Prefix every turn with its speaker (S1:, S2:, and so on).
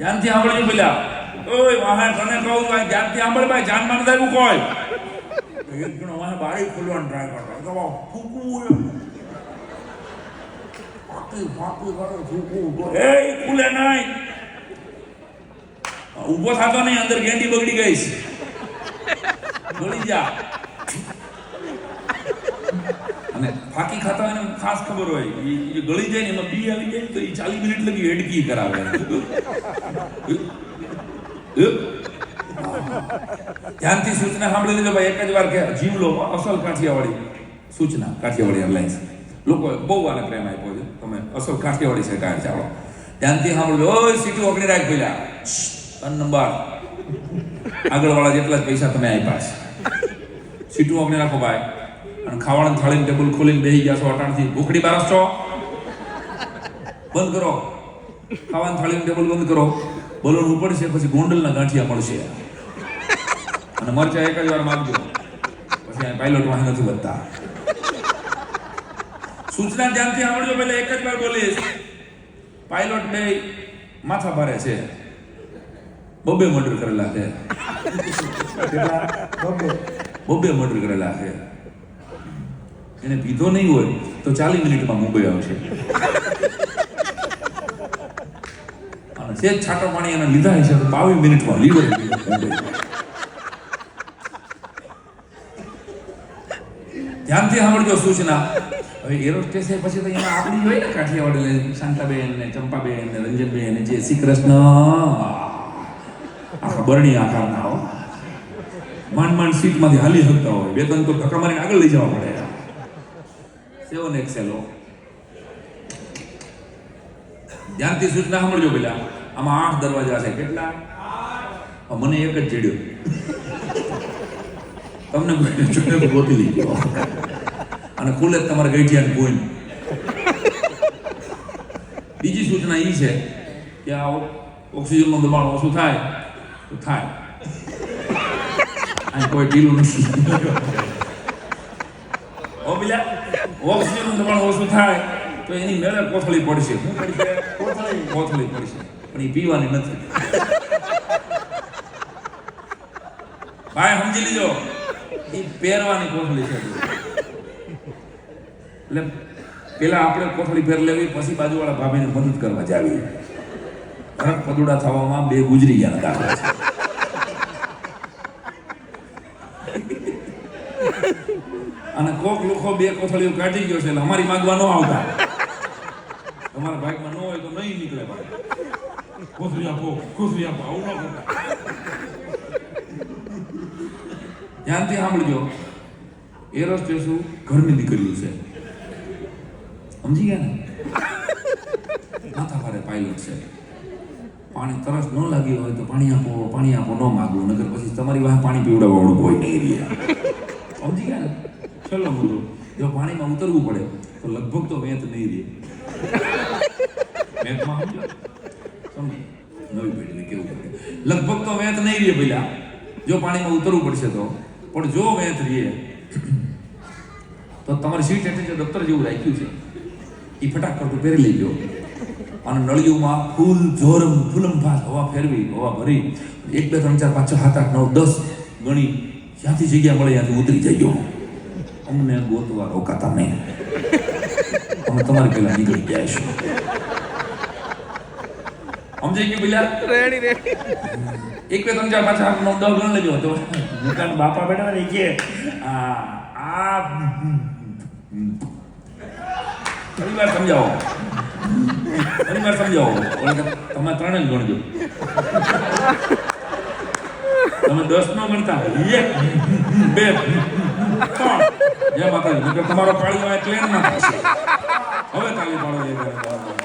S1: ધ્યાનથી સાંભળજો પેલા. ઓય વાહે તને કહું ભાઈ ધ્યાનથી સાંભળ ભાઈ જાન માન દેવું કોઈ. એક ગણો વાહે બારી ખોલવાનું ટ્રાય કરતો. તો ફૂકવું ઊભો થતો નહીં અંદર ગેંડી બગડી ગઈ છે. ગળી જા. અને ફાકી ખાતા હોય ને ખાસ ખબર હોય. ઈ ઈ ગળી જાય ને એમાં બી આવી જાય ને તો એ ચાલીસ મિનિટ લગી હેડકી કરાવે. ધ્યાનથી સૂચના સાંભળી લેજો ભાઈ. એક જ વાર કે જીવલો અસલ કાઠિયાવાડી સૂચના, કાઠિયાવાડી એરલાઇન્સ લોકો બહુ આને પ્રેમ આપ્યો છે. તમે અસલ કાઠિયાવાડી છે, કાંઈ ચાલો. ધ્યાનથી સાંભળજો. ઓય, સીટું ઓગણી રાખ પેલા. ત્રણ નંબર. આગળવાળા જેટલા જ પૈસા તમે આપ્યા છે. સીટું ઓગણી રાખો ભાઈ. અને ખાવાનું થાળીને ટેબલ ખોલીને બેસી ગયા છો અટાણથી. ભૂખડી બારસ છો? બંધ કરો. ખાવાનું થાળીનું ટેબલ બંધ કરો. બલૂન ઉપડશે પછી ગોંડલના ગાંઠિયા પડશે અને મરચા એક જ વાર માગજો. પછી આ પાયલોટ વાહન નથી વધતા. સૂચના ધ્યાનથી આવડજો પહેલા એક જ વાર બોલીશ. પાયલોટ બે માથા ભારે છે. બબે મર્ડર કરેલા છે. બબે. મર્ડર કરેલા છે. એને પીધો નહીં હોય તો ચાલીસ મિનિટમાં મુંબઈ આવશે. અને સેજ છાટો પાણી એને લીધા હશે તો બાવીસ મિનિટમાં લીવર ધ્યાનથી સાંભળજો સૂચના. હવે એરોસ્ટેસ પછી તો એમાં આપણી હોય ને કાઠિયાવાડ શાંતાબેન ને ચંપાબેન ને રંજનબેન ને જે શ્રી કૃષ્ણ આખા બરણી આકારના હો. માંડ માંડ સીટમાંથી હાલી શકતા હોય. બે ત્રણ તો ધક્કા મારીને આગળ લઈ જવા પડે. સેવન એક્સેલો ધ્યાનથી સૂચના સાંભળજો પેલા. આમાં આઠ દરવાજા છે. કેટલા? મને એક જ ચડ્યો. તમને જોડે ગોતી લીધો. અને ખુલે તમારે ગઈઠિયા કોઈ બીજી સૂચના એ છે કે આ ઓક્સિજનનું દબાણ ઓછું થાય, તો થાય. અહીં કોઈ ઢીલું નથી. ઓ પેલા. ઓક્સિજનનું દબાણ ઓછું થાય, તો એની મેળે કોથળી પડશે. શું પડશે કોથળી? કોથળી પડશે. પણ એ પીવાની નથી. ભાઈ, સમજી લીજો એ પહેરવાની કોથળી છે. એટલે પેલા આપણે કોથળી પહેર લેવી, પછી બાજુવાળા ભાભીને મદદ કરવા જાવી. પદુડા થવામાં બે ગુજરી ગયા દાખલા અને કોક લોકો બે કોથળીઓ કાઢી ગયો છે અમારી માગવા ન આવતા. તમારા ભાગમાં ન હોય તો નહીં નીકળે ભાઈ. કોથળી આપો કોથળી આપો, આવું ન કરતા. ધ્યાનથી સાંભળજો. શું ઘરની નીકળ્યું છે. સમજી ગયા ને? માથા ભારે પાયલોટ છે. પાણી તરસ ન લાગી હોય તો પાણી આપો પાણી આપો, ન માગવું નગર પછી તમારી વાહ પાણી પીવડાવવાનું કોઈ નહીં રહે. સમજી ગયા ને છેલ્લો મુદ્દો. જો પાણીમાં ઉતરવું પડે, તો લગભગ તો વેત નહીં રહે વેતમાં સમજો? નવી પેઢીને કેવું પડે? લગભગ તો વેત નહીં રહે પેલા જો પાણીમાં ઉતરવું પડશે તો. પણ જો વેત રહે તો તમારી સીટ એટલે જે દફતર જેવું રાખ્યું છે એ ફટાક કરતું પહેરી લેજો. અને નળિયુંમાં ફૂલ જોરમ ફૂલમ ફાસ હવા ફેરવી, હવા ભરી. એક, બે, ત્રણ, ચાર, પાંચ, છ, સાત, આઠ, નવ, દસ ગણી જ્યાંથી જગ્યા મળે ત્યાંથી ઉતરી જજો. અમને ગોતવા રોકાતા નહીં. અમે તમારી પેલા નીકળી ગયા છો સમજાઈ ગયું પેલા
S2: રેડી રેડી.
S1: એક બે ત્રણ ચાર પાંચ આઠ નવ દસ ગણ લેજો. તો દુકાન બાપા બેઠા ને કે આ આ ઘણી વાર સમજાવો. ઘણી વાર સમજાવો તમે ત્રણ જ ગણજો. તમે દસ નો ગણતા બે ત્રણ જય માતાજી તમારો પાળીઓ હોય પ્લેન ના થશે હવે તાલી પાડો